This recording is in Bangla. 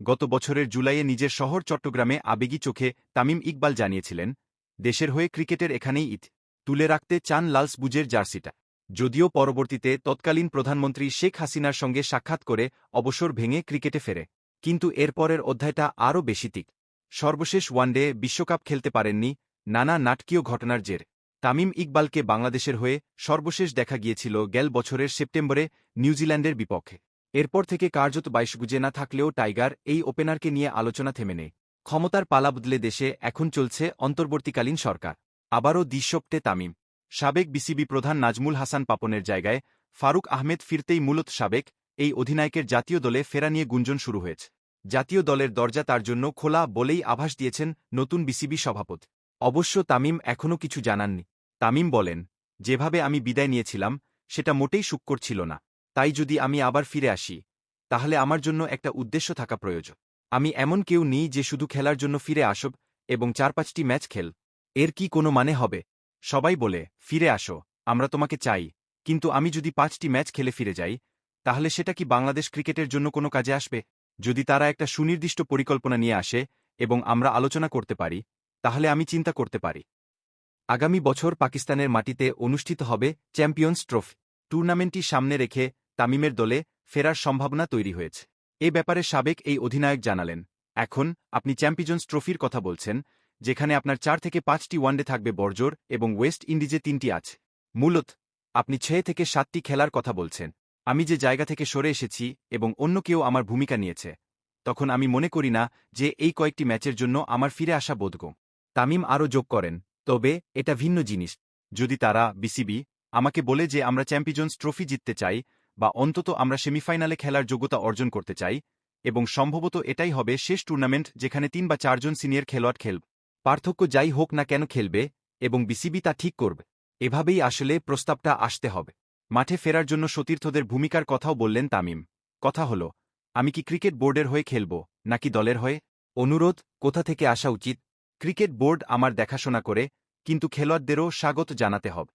গত বছরের জুলাইয়ে নিজের শহর চট্টগ্রামে আবেগী চোখে তামিম ইকবাল জানিয়েছিলেন, দেশের হয়ে ক্রিকেটের এখানেই ঈদ। তুলে রাখতে চান লালসবুজের জার্সিটা। যদিও পরবর্তীতে তৎকালীন প্রধানমন্ত্রী শেখ হাসিনার সঙ্গে সাক্ষাৎ করে অবসর ভেঙে ক্রিকেটে ফেরে। কিন্তু এরপরের অধ্যায়টা আরও বেশি তিক সর্বশেষ ওয়ানডে বিশ্বকাপ খেলতে পারেননি নানা নাটকীয় ঘটনার জের। তামিম ইকবালকে বাংলাদেশের হয়ে সর্বশেষ দেখা গিয়েছিল গেল বছরের সেপ্টেম্বরে নিউজিল্যান্ডের বিপক্ষে। এরপর থেকে কার্যত বাইশ গুজে না থাকলেও টাইগার এই ওপেনারকে নিয়ে আলোচনা থেমে নেই। ক্ষমতার পালা বদলে দেশে এখন চলছে অন্তর্বর্তীকালীন সরকার। আবারও দিশপ্টে তামিম। সাবেক বিসিবি প্রধান নাজমুল হাসান পাপনের জায়গায় ফারুক আহমেদ ফিরতেই মূলত সাবেক এই অধিনায়কের জাতীয় দলে ফেরা নিয়ে গুঞ্জন শুরু হয়েছে। জাতীয় দলের দরজা তার জন্য খোলা বলেই আভাস দিয়েছেন নতুন বিসিবি সভাপতি। অবশ্য তামিম এখনও কিছু জানাননি। তামিম বলেন, যেভাবে আমি বিদায় নিয়েছিলাম, সেটা মোটেই সুক্কর ছিল না। তাই যদি আমি আবার ফিরে আসি, তাহলে আমার জন্য একটা উদ্দেশ্য থাকা প্রয়োজন। আমি এমন কেউ নেই যে শুধু খেলার জন্য ফিরে আসব এবং চার পাঁচটি ম্যাচ খেল। এর কি কোনো মানে হবে? সবাই বলে, ফিরে আসো, আমরা তোমাকে চাই। কিন্তু আমি যদি পাঁচটি ম্যাচ খেলে ফিরে যাই, তাহলে সেটা কি বাংলাদেশ ক্রিকেটের জন্য কোনো কাজে আসবে? যদি তারা একটা সুনির্দিষ্ট পরিকল্পনা নিয়ে আসে এবং আমরা আলোচনা করতে পারি, তাহলে আমি চিন্তা করতে পারি। আগামী বছর পাকিস্তানের মাটিতে অনুষ্ঠিত হবে চ্যাম্পিয়ন্স ট্রফি। টুর্নামেন্টটি সামনে রেখে তামিমের দলে ফেরার সম্ভাবনা তৈরি হয়েছে। এ ব্যাপারে সাবেক এই অধিনায়ক জানালেন, এখন আপনি চ্যাম্পিয়ন্স ট্রফির কথা বলছেন, যেখানে আপনার চার থেকে পাঁচটি ওয়ানডে থাকবে বর্জর এবং ওয়েস্ট ইন্ডিজে তিনটি আছে। মূলত, আপনি ছয় থেকে সাতটি খেলার কথা বলছেন। আমি যে জায়গা থেকে সরে এসেছি এবং অন্য কেউ আমার ভূমিকা নিয়েছে, তখন আমি মনে করি না যে এই কয়েকটি ম্যাচের জন্য আমার ফিরে আসা বোধগম তামিম আরও যোগ করেন, তবে এটা ভিন্ন জিনিস। যদি তারা বিসিবি আমাকে বলে যে আমরা চ্যাম্পিয়ন্স ট্রফি জিততে চাই বা অন্তত আমরা সেমিফাইনালে খেলার যোগ্যতা অর্জন করতে চাই এবং সম্ভবত এটাই হবে শেষ টুর্নামেন্ট যেখানে তিন বা চারজন সিনিয়র খেলোয়াড় খেলবে। পার্থক্য যাই হোক না কেন খেলবে এবং বিসিবি তা ঠিক করবে। এভাবেই আসলে প্রস্তাবটা আসতে হবে। মাঠে ফেরার জন্য সতীর্থদের ভূমিকার কথাও বললেন তামিম। কথা হল, আমি কি ক্রিকেট বোর্ডের হয়ে খেলব নাকি দলের হয়ে? অনুরোধ, কোথা থেকে আসা উচিত? ক্রিকেট বোর্ড আমার দেখাশোনা করে, কিন্তু খেলোয়াড়দেরও স্বাগত জানাতে হবে।